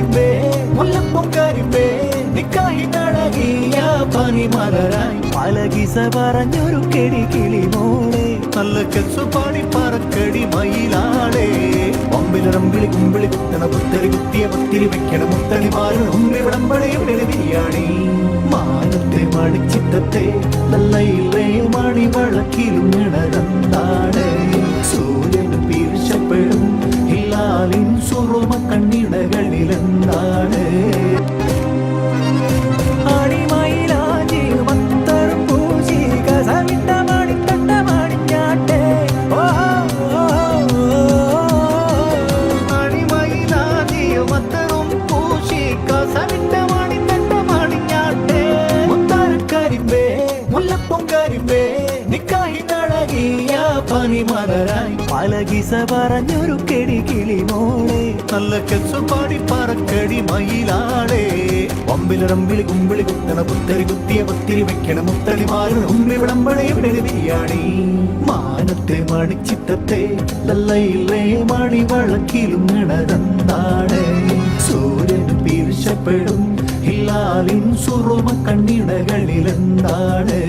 പൊങ്കാരിപ്പേ മുല്ലം പൊങ്കാരിപ്പേ Nikai നടകിയ പനിമലരായി പലകിസ പറഞ്ഞൊരു KT കിളിമോളെ നല്ല കെസുപാടി പറക്കടി മയിലാളെ പമ്പിലിറമ്പിളി കുമ്പിളി കുത്തണ പുത്തരി കുത്തിയ പത്തിരി വെക്കണ മുത്തണി മാറി ഉമ്മി വിടമ്പളയും എഴുതിയാണി മാനത്തെ മടിച്ചിത്തത്തെ നല്ല ഇളയ മണി വളക്കിലും ഇണകന്താണ് ഹിലാലിൻ സുറുമ കണ്ണിടകളിലെന്താണ് പനിമലരായി പലകിസ പറഞ്ഞൊരു കെടി കിളി മോളെ. നല്ല കെസ് പാടി പറക്കടി മയിലാളെ. ഒമ്പിലിറമ്പിളി കുമ്പിളി കുത്തണ പുത്തരി കുത്തിയ പത്തിരി വെക്കണ മുത്തളി മാറി ഉമ്മി മാനത്തെ മണി ചിത്തത്തെ ലല്ലയില്ലേ മണി വളക്കിലും ഇണതെന്താണ് സൂര്യൻ പീർഷപ്പെടും ഹിലാലിൻ സുറുമ കണ്ണിടകളിലെന്താണ്.